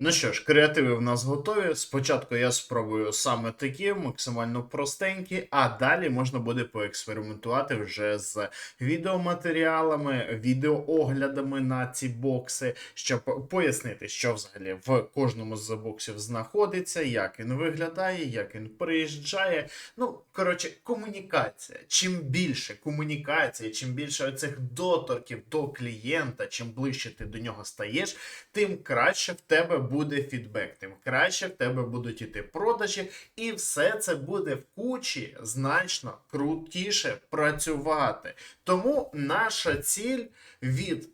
Ну що ж, креативи в нас готові. Спочатку я спробую саме такі, максимально простенькі, а далі можна буде поекспериментувати вже з відеоматеріалами, відеооглядами на ці бокси, щоб пояснити, що взагалі в кожному з боксів знаходиться, як він виглядає, як він приїжджає. Ну, коротше, комунікація. Чим більше комунікації, чим більше оцих доторків до клієнта, чим ближче ти до нього стаєш, тим краще в тебе буде фідбек, тим краще в тебе будуть іти продажі, і все це буде в кучі значно крутіше працювати. Тому наша ціль від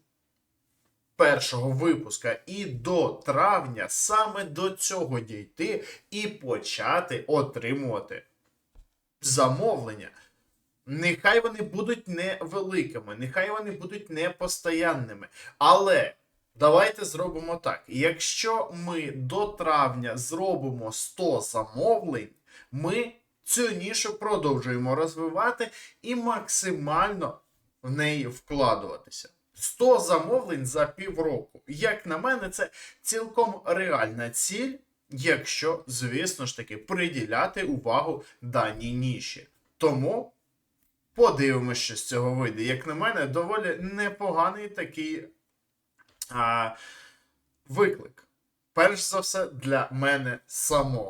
першого випуска і до травня саме до цього дійти і почати отримувати замовлення. Нехай вони будуть невеликими, нехай вони будуть непостоянними. Але давайте зробимо так: якщо ми до травня зробимо 100 замовлень, ми цю нішу продовжуємо розвивати і максимально в неї вкладуватися. 100 замовлень за півроку. Як на мене, це цілком реальна ціль, якщо, звісно ж таки, приділяти увагу даній ніші. Тому подивимося, що з цього вийде. Як на мене, доволі непоганий такий а, виклик. Перш за все, для мене самого.